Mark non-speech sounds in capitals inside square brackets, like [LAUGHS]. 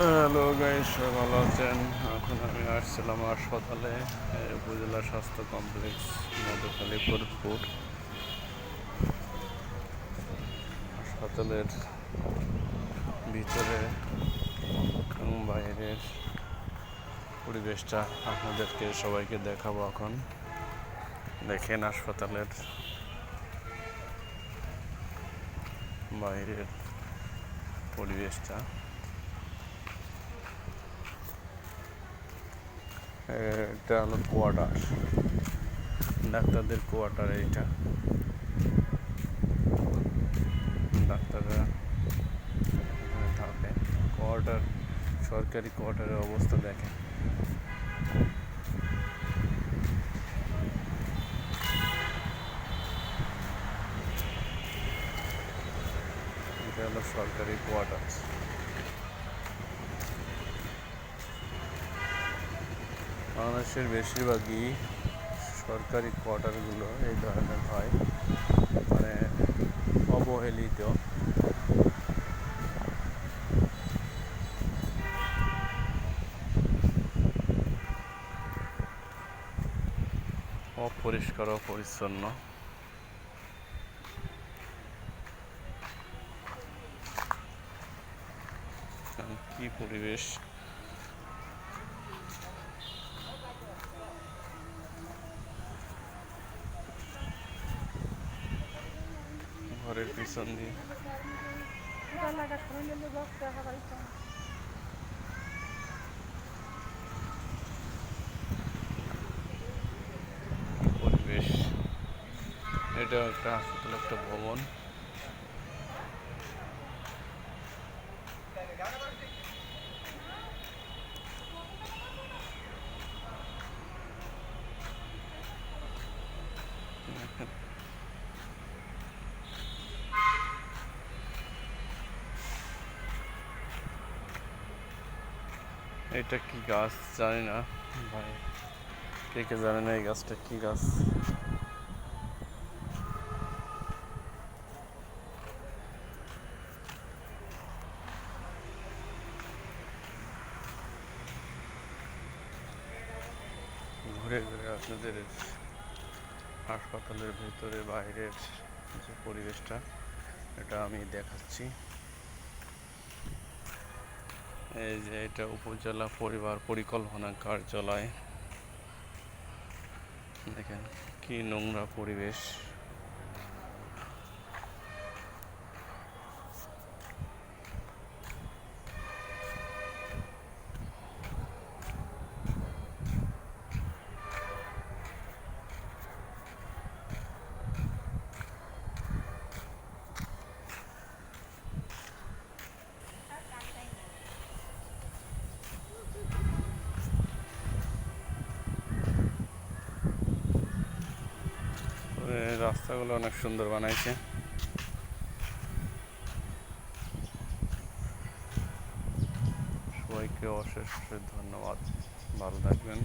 Hello guys ভালো আছেন? এখন আমি আসছিলাম হাসপাতালে উপজেলা স্বাস্থ্য কমপ্লেক্স মধুখালী ফরিদপুর হাসপাতালের ভিতরে এবং বাইরের পরিবেশটা আপনাদেরকে সবাইকে দেখাবো এখন। দেখেন হাসপাতালের বাইরের পরিবেশটা। এটা হলো কোয়ার্টার। ডাক্তারদের কোয়ার্টার এইটা। ডাক্তাররা থাকে। কোয়ার্টার, সরকারি কোয়ার্টারের অবস্থা দেখেন। এটা হলো সরকারি কোয়ার্টার। বাংলাদেশের বেশিরভাগই সরকারি কোয়ার্টারগুলো এই ধরনের হয় মানে অবহেলিত। অপরিষ্কার অপরিচ্ছন্ন। কি পরিবেশ? ঘরের পিছন দিয়ে। পরিবেশ। এটা একটা হাসপাতাল একটা ভবন। [LAUGHS] এটা কি গাছ? জানি না। ভাই। কে কে জানে না এই গাছটা কি গাছ। ঘুরে ঘুরে আপনাদের হাসপাতালের ভেতরে বাইরের যে পরিবেশটা এটা আমি দেখাচ্ছি। এই যে এটা উপজেলা পরিবার পরিকল্পনা কার্যালয়। দেখেন কি নোংরা পরিবেশ। রাস্তাগুলো অনেক সুন্দর বানাইছে। সবাইকে অশেষ অশেষ ধন্যবাদ। ভালো থাকবেন।